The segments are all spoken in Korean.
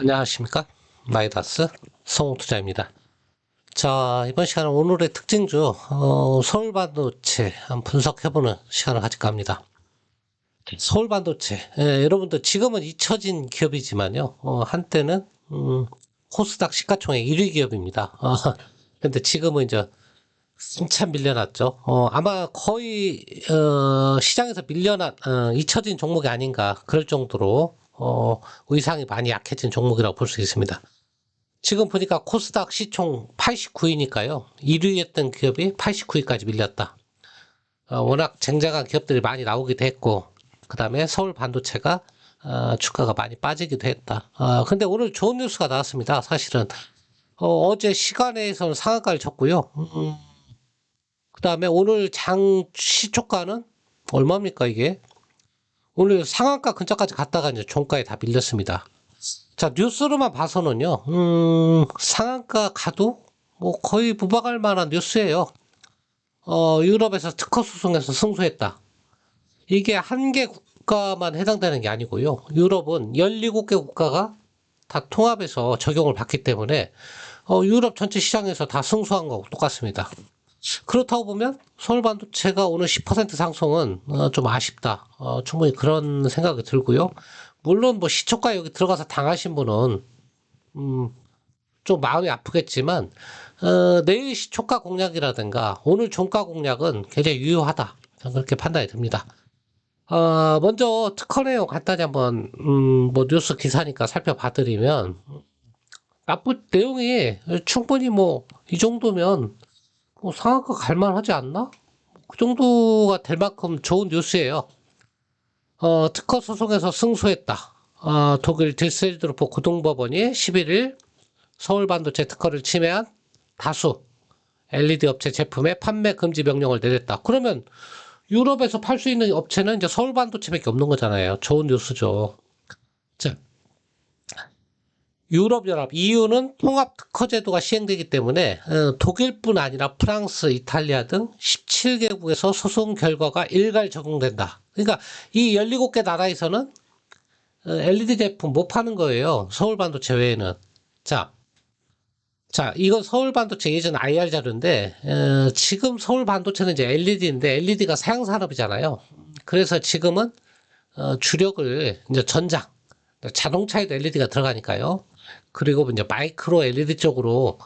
안녕하십니까? 마이다스 성우투자입니다. 자 이번 시간은 오늘의 특징주 어, 서울반도체 한번 분석해보는 시간을 가질까 합니다. 서울반도체. 예, 여러분들 지금은 잊혀진 기업이지만요. 어, 한때는 음, 코스닥 시가총액 1위 기업입니다. 어, 근데 지금은 이제 한참 밀려났죠. 어, 아마 거의, 어, 시장에서 밀려난, 어, 잊혀진 종목이 아닌가, 그럴 정도로, 어, 의상이 많이 약해진 종목이라고 볼 수 있습니다. 지금 보니까 코스닥 시총 89위니까요. 1위 했던 기업이 89위까지 밀렸다. 어, 워낙 쟁쟁한 기업들이 많이 나오기도 했고, 그 다음에 서울 반도체가, 어, 주가가 많이 빠지기도 했다. 어, 근데 오늘 좋은 뉴스가 나왔습니다. 사실은. 어, 어제 시간에서는 상한가를 쳤고요. 음, 그 다음에 오늘 장 시초가는 얼마입니까, 이게? 오늘 상한가 근처까지 갔다가 이제 종가에 다 밀렸습니다. 자, 뉴스로만 봐서는요, 음, 상한가 가도 뭐 거의 부박할 만한 뉴스예요. 어, 유럽에서 특허 소송에서 승소했다. 이게 한 개 국가만 해당되는 게 아니고요. 유럽은 17개 국가가 다 통합해서 적용을 받기 때문에 어, 유럽 전체 시장에서 다 승소한 거하고 똑같습니다. 그렇다고 보면 서울 반도체가 오늘 10% 상승은 어, 좀 아쉽다. 어, 충분히 그런 생각이 들고요. 물론 뭐 시초가 여기 들어가서 당하신 분은 음, 좀 마음이 아프겠지만 어, 내일 시초가 공략이라든가 오늘 종가 공략은 굉장히 유효하다. 그렇게 판단이 듭니다. 어, 먼저 특허 내용 간단히 한번 음, 뭐 뉴스 기사니까 살펴봐드리면 나쁜 내용이 충분히 뭐 이 정도면 뭐 상한가 갈만하지 않나? 그 정도가 될 만큼 좋은 뉴스예요. 어, 특허 소송에서 승소했다. 어, 독일 딜셀드로프 고등법원이 11일 서울 반도체 특허를 침해한 다수 LED 업체 제품의 판매 금지 명령을 내렸다. 그러면 유럽에서 팔 수 있는 업체는 이제 서울 반도체밖에 없는 거잖아요. 좋은 뉴스죠. 자, 유럽연합 EU는 통합 특허 제도가 시행되기 때문에 어, 독일뿐 아니라 프랑스, 이탈리아 등 17개국에서 소송 결과가 일괄 적용된다. 그러니까 이 17개 나라에서는 어, LED 제품 못 파는 거예요. 서울 반도체 외에는. 자, 자, 이건 서울 반도체 예전 IR 자료인데 어, 지금 서울 반도체는 이제 LED인데 LED가 사양 산업이잖아요. 그래서 지금은 어, 주력을 이제 전장, 자동차에도 LED가 들어가니까요. 그리고 이제 마이크로 LED 쪽으로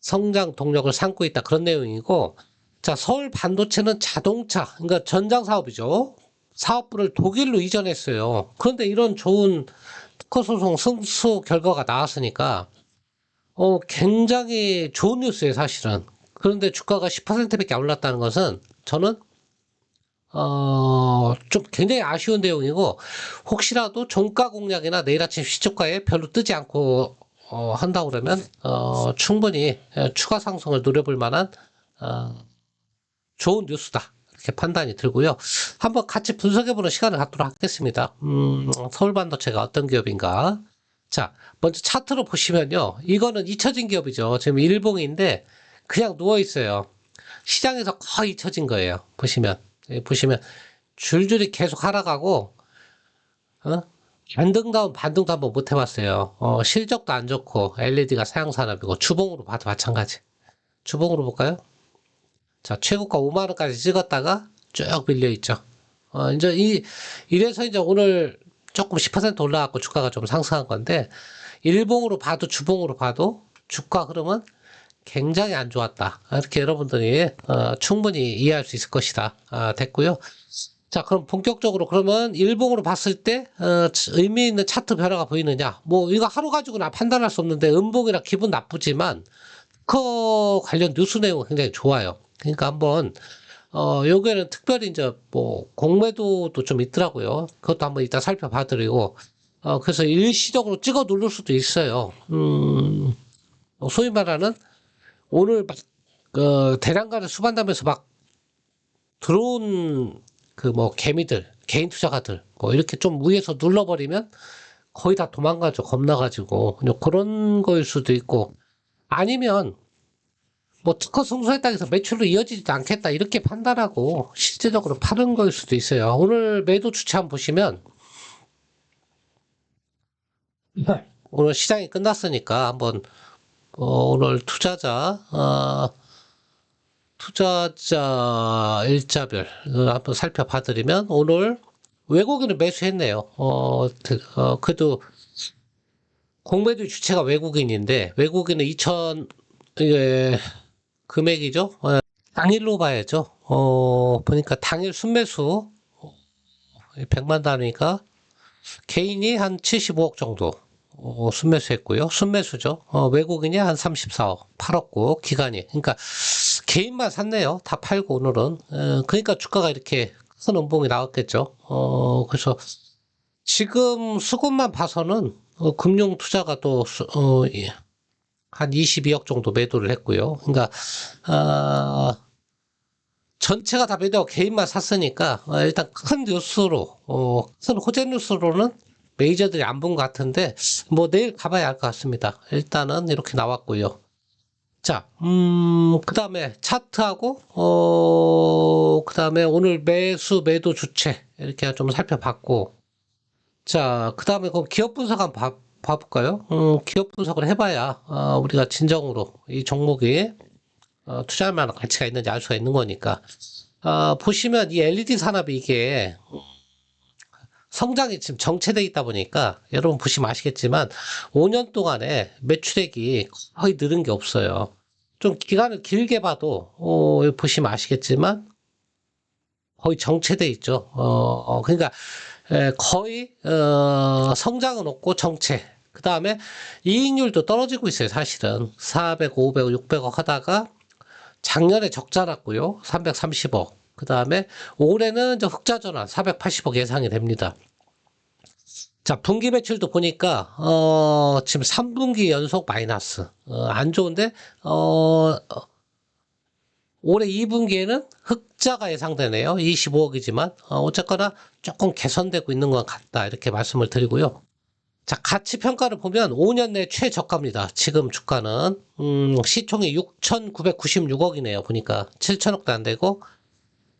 성장 동력을 삼고 있다. 그런 내용이고 자 서울 반도체는 자동차 그러니까 전장 사업이죠. 사업부를 독일로 이전했어요. 그런데 이런 좋은 특허 소송 승소 결과가 나왔으니까 어 굉장히 좋은 뉴스예요 사실은. 그런데 주가가 10%밖에 안 올랐다는 것은 저는 어, 좀 굉장히 아쉬운 내용이고, 혹시라도 종가 공략이나 내일 아침 시초가에 별로 뜨지 않고, 어, 한다고 그러면, 어, 충분히 에, 추가 상승을 노려볼 만한, 어, 좋은 뉴스다. 이렇게 판단이 들고요. 한번 같이 분석해보는 시간을 갖도록 하겠습니다. 음, 서울 반도체가 어떤 기업인가. 자, 먼저 차트로 보시면요. 이거는 잊혀진 기업이죠. 지금 일봉인데, 그냥 누워 있어요. 시장에서 거의 잊혀진 거예요. 보시면. 예, 보시면 줄줄이 계속 하락하고 어? 반등다운 반등도 한번 못 해봤어요. 어, 실적도 안 좋고 LED가 사양 산업이고 주봉으로 봐도 마찬가지. 주봉으로 볼까요? 자 최고가 5만 원까지 찍었다가 쭉 밀려 있죠. 어, 이제 이 이래서 이제 오늘 조금 10% 올라갔고 주가가 좀 상승한 건데 일봉으로 봐도 주봉으로 봐도 주가 흐름은 굉장히 안 좋았다. 이렇게 여러분들이 어, 충분히 이해할 수 있을 것이다. 아, 됐고요. 자, 그럼 본격적으로 그러면 일봉으로 봤을 때 어, 의미 있는 차트 변화가 보이느냐? 뭐 이거 하루 가지고는 판단할 수 없는데 음봉이라 기분 나쁘지만 그 관련 뉴스 내용은 굉장히 좋아요. 그러니까 한번 어, 요게는 특별히 이제 뭐 공매도도 좀 있더라고요. 그것도 한번 이따 살펴봐 드리고 어, 그래서 일시적으로 찍어 누를 수도 있어요. 음, 소위 말하는 오늘 막, 그, 대량가를 수반하면서 막 들어온 그 뭐 개미들, 개인 투자가들, 뭐 이렇게 좀 위에서 눌러버리면 거의 다 도망가죠. 겁나가지고. 그냥 그런 거일 수도 있고. 아니면 뭐 특허 승소했다 해서 매출로 이어지지도 않겠다. 이렇게 판단하고 실제적으로 파는 거일 수도 있어요. 오늘 매도 추천 보시면 오늘 시장이 끝났으니까 한번 어, 오늘 투자자 어, 투자자 일자별 어, 한번 살펴봐드리면 오늘 외국인을 매수했네요. 어, 그- 어, 그래도 공매도 주체가 외국인인데 외국인은 2천 이게 금액이죠. 어, 당일로 봐야죠. 어, 보니까 당일 순매수 100만 단위니까 개인이 한 75억 정도 어, 순매수했고요. 순매수죠. 어, 외국인이 한 34억 팔았고 기간이 그러니까 개인만 샀네요. 다 팔고 오늘은 어, 그러니까 주가가 이렇게 큰 음봉이 나왔겠죠. 어, 그래서 지금 수급만 봐서는 어, 금융 투자가 또 수- 어, 예, 한 22억 정도 매도를 했고요. 그러니까 아, 전체가 다 매도하고 개인만 샀으니까 어, 일단 큰 뉴스로 어, 큰 호재 뉴스로는 메이저들이 안 본 것 같은데 뭐 내일 가봐야 알 것 같습니다. 일단은 이렇게 나왔고요. 자, 음, 그 다음에 차트하고, 어, 그 다음에 오늘 매수, 매도 주체, 이렇게 좀 살펴봤고, 자, 그 다음에 그럼 기업 분석 한번 봐, 봐볼까요? 음, 기업 분석을 해봐야, 어, 우리가 진정으로 이 종목이, 어, 투자할 만한 가치가 있는지 알 수가 있는 거니까. 어, 보시면 이 LED 산업이 이게, 성장이 지금 정체돼 있다 보니까 여러분 보시면 아시겠지만 5년 동안에 매출액이 거의 늘은 게 없어요. 좀 기간을 길게 봐도 어, 보시면 아시겠지만 거의 정체돼 있죠. 어, 어, 그러니까 에, 거의 어, 성장은 없고 정체. 그 다음에 이익률도 떨어지고 있어요. 사실은 400, 500, 600억 하다가 작년에 적자 났고요. 330억. 그 다음에 올해는 이제 흑자 전환 480억 예상이 됩니다. 자, 분기 매출도 보니까, 어, 지금 3분기 연속 마이너스. 어, 안 좋은데, 어, 어, 올해 2분기에는 흑자가 예상되네요. 25억이지만, 어, 어쨌거나 조금 개선되고 있는 것 같다. 이렇게 말씀을 드리고요. 자, 가치 평가를 보면 5년 내 최저가입니다. 지금 주가는, 음, 시총이 6,996억이네요. 보니까 7천억도 안 되고,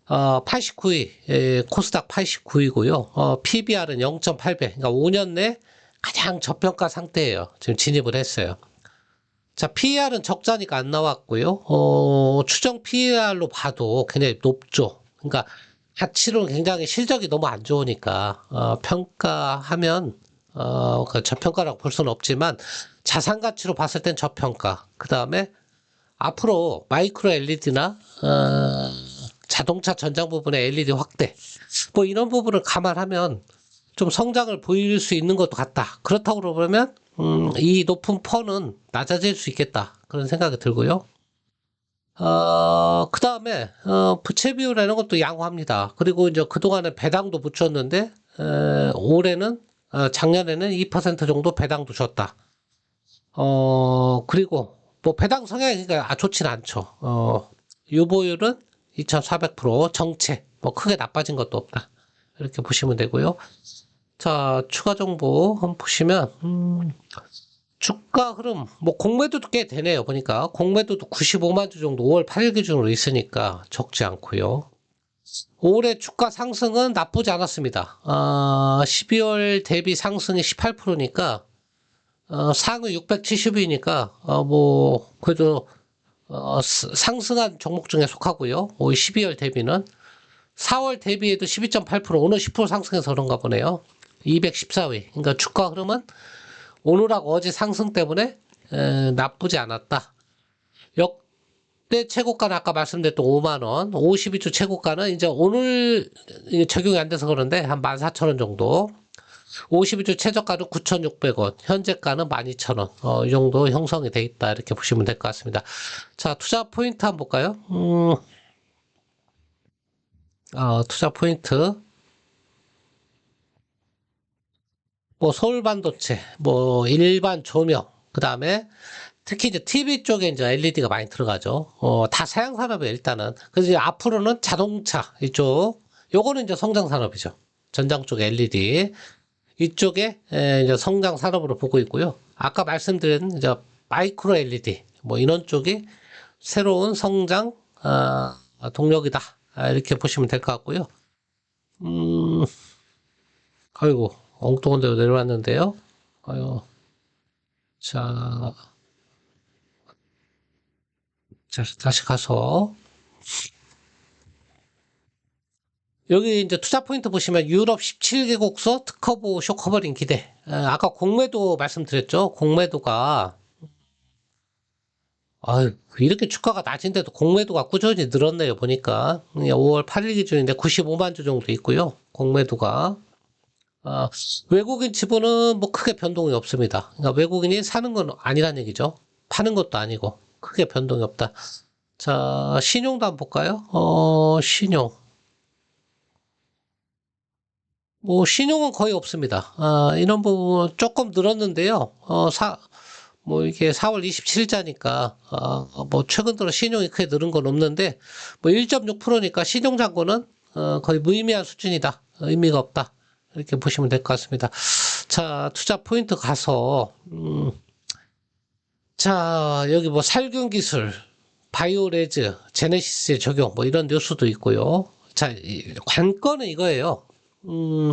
어, 89위, 예, 코스닥 89위고요. 어, PBR은 0.8배. 그러니까 5년 내 가장 저평가 상태예요. 지금 진입을 했어요. 자, PER은 적자니까 안 나왔고요. 어, 추정 PER로 봐도 굉장히 높죠. 그러니까 가치로는 굉장히 실적이 너무 안 좋으니까 어, 평가하면 어, 그 저평가라고 볼 수는 없지만 자산 가치로 봤을 땐 저평가. 그 다음에 앞으로 마이크로 LED나 어, 자동차 전장 부분의 LED 확대 뭐 이런 부분을 감안하면 좀 성장을 보일 수 있는 것도 같다. 그렇다고 그러면 음, 이 높은 펀은 낮아질 수 있겠다. 그런 생각이 들고요. 어, 그 다음에, 어, 부채 비율이라는 것도 양호합니다. 그리고 이제 그동안에 배당도 붙였는데, 에, 올해는, 어, 작년에는 2% 정도 배당도 줬다. 어, 그리고, 뭐, 배당 성향이 그러니까 아, 좋진 않죠. 어, 유보율은 2,400% 정체. 뭐, 크게 나빠진 것도 없다. 이렇게 보시면 되고요. 자, 추가 정보 한번 보시면, 음, 주가 흐름, 뭐, 공매도도 꽤 되네요. 보니까. 공매도도 95만 주 정도 5월 8일 기준으로 있으니까 적지 않고요. 올해 주가 상승은 나쁘지 않았습니다. 아, 12월 대비 상승이 18%니까, 어, 상위 670이니까, 어, 뭐, 그래도, 어, 스- 상승한 종목 중에 속하고요. 올 12월 대비는. 4월 대비에도 12.8% 오늘 10% 상승해서 그런가 보네요. 214위. 그러니까 주가 흐름은 오늘하고 어제 상승 때문에 에, 나쁘지 않았다. 역대 최고가는 아까 말씀드렸던 5만 원, 52주 최고가는 이제 오늘 적용이 안 돼서 그런데 한 14,000원 정도. 52주 최저가는 9,600원, 현재가는 12,000원. 어, 이 정도 형성이 돼 있다. 이렇게 보시면 될 것 같습니다. 자, 투자 포인트 한번 볼까요? 음, 어, 투자 포인트. 뭐 서울 반도체, 뭐 일반 조명, 그 다음에 특히 이제 TV 쪽에 이제 LED가 많이 들어가죠. 어, 다 사양 산업이에요, 일단은. 그래서 이제 앞으로는 자동차 이쪽, 요거는 이제 성장 산업이죠. 전장 쪽 LED. 이쪽에 에, 이제 성장 산업으로 보고 있고요. 아까 말씀드린 이제 마이크로 LED, 뭐 이런 쪽이 새로운 성장 아, 동력이다. 아, 이렇게 보시면 될 것 같고요. 음, 아이고, 엉뚱한 데로 내려왔는데요. 아유, 자, 자, 다시 가서 여기 이제 투자 포인트 보시면 유럽 17개국서 특허보 쇼커버링 기대. 어, 아까 공매도 말씀드렸죠. 공매도가 아, 이렇게 주가가 낮은데도 공매도가 꾸준히 늘었네요. 보니까 5월 8일 기준인데 95만 주 정도 있고요. 공매도가 아, 외국인 지분은 뭐 크게 변동이 없습니다. 그러니까 외국인이 사는 건 아니란 얘기죠. 파는 것도 아니고 크게 변동이 없다. 자, 신용도 한번 볼까요? 어, 신용. 뭐 신용은 거의 없습니다. 아, 이런 부분 조금 늘었는데요. 어, 사, 뭐 이게 4월 27일자니까 어, 뭐 최근 들어 신용이 크게 늘은 건 없는데 뭐 1.6%니까 신용 잔고는 어, 거의 무의미한 수준이다. 의미가 없다. 이렇게 보시면 될 것 같습니다. 자, 투자 포인트 가서 음, 자, 여기 뭐 살균 기술, 바이오레즈, 제네시스의 적용 뭐 이런 뉴스도 있고요. 자, 이 관건은 이거예요. 음,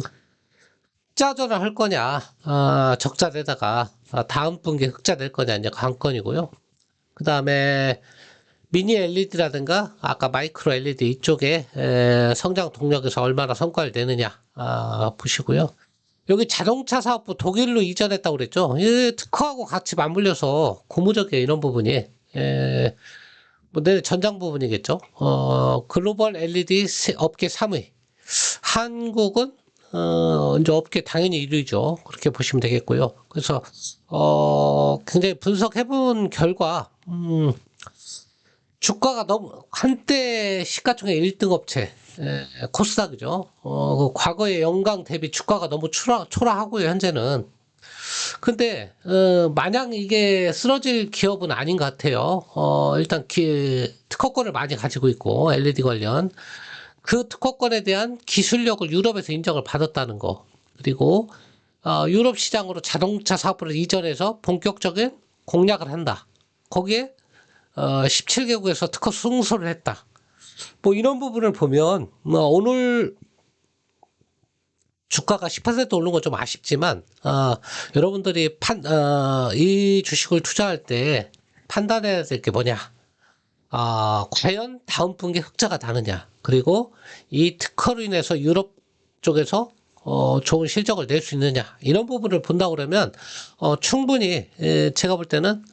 흑자전을 할 거냐, 아, 적자되다가 아, 다음 분기에 흑자 낼 거냐 이제 관건이고요. 그 다음에 미니 LED라든가 아까 마이크로 LED 이쪽에 에, 성장 동력에서 얼마나 성과를 내느냐 아, 보시고요. 여기 자동차 사업부 독일로 이전했다고 그랬죠. 이 특허하고 같이 맞물려서 고무적이에요 이런 부분이. 에, 뭐, 내 전장 부분이겠죠. 어, 글로벌 LED 세- 업계 3위. 한국은 어, 이제 업계 당연히 1위죠. 그렇게 보시면 되겠고요. 그래서 어, 굉장히 분석해 본 결과 음, 주가가 너무 한때 시가총액 1등 업체 에, 코스닥이죠. 어, 그 과거의 영광 대비 주가가 너무 초라, 초라하고요. 현재는. 근데 어, 마냥 이게 쓰러질 기업은 아닌 것 같아요. 어, 일단 기, 특허권을 많이 가지고 있고 LED 관련 그 특허권에 대한 기술력을 유럽에서 인정을 받았다는 거 그리고 어, 유럽 시장으로 자동차 사업을 이전해서 본격적인 공략을 한다. 거기에 어, 17개국에서 특허 승소를 했다. 뭐 이런 부분을 보면 뭐 오늘 주가가 10% 오른 건 좀 아쉽지만 어, 여러분들이 판, 어, 이 주식을 투자할 때 판단해야 될 게 뭐냐? 아, 과연 다음 분기 흑자가 나느냐? 그리고 이 특허로 인해서 유럽 쪽에서 어, 좋은 실적을 낼 수 있느냐? 이런 부분을 본다 그러면 어, 충분히 에, 제가 볼 때는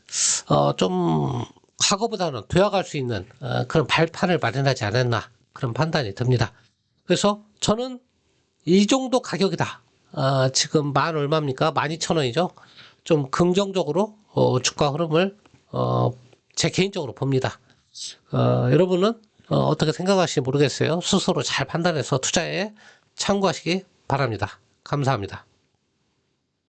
어, 좀 과거보다는 되어갈 수 있는 어, 그런 발판을 마련하지 않았나 그런 판단이 듭니다. 그래서 저는 이 정도 가격이다. 아, 지금 만 얼마입니까? 만 이천 원이죠. 좀 긍정적으로 어, 주가 흐름을 어, 제 개인적으로 봅니다. 어, 여러분은 어, 어 떻게 생각하실지 모르겠어요. 스스로 잘 판단해서 투자에 참고하시기 바랍니다. 감사합니다.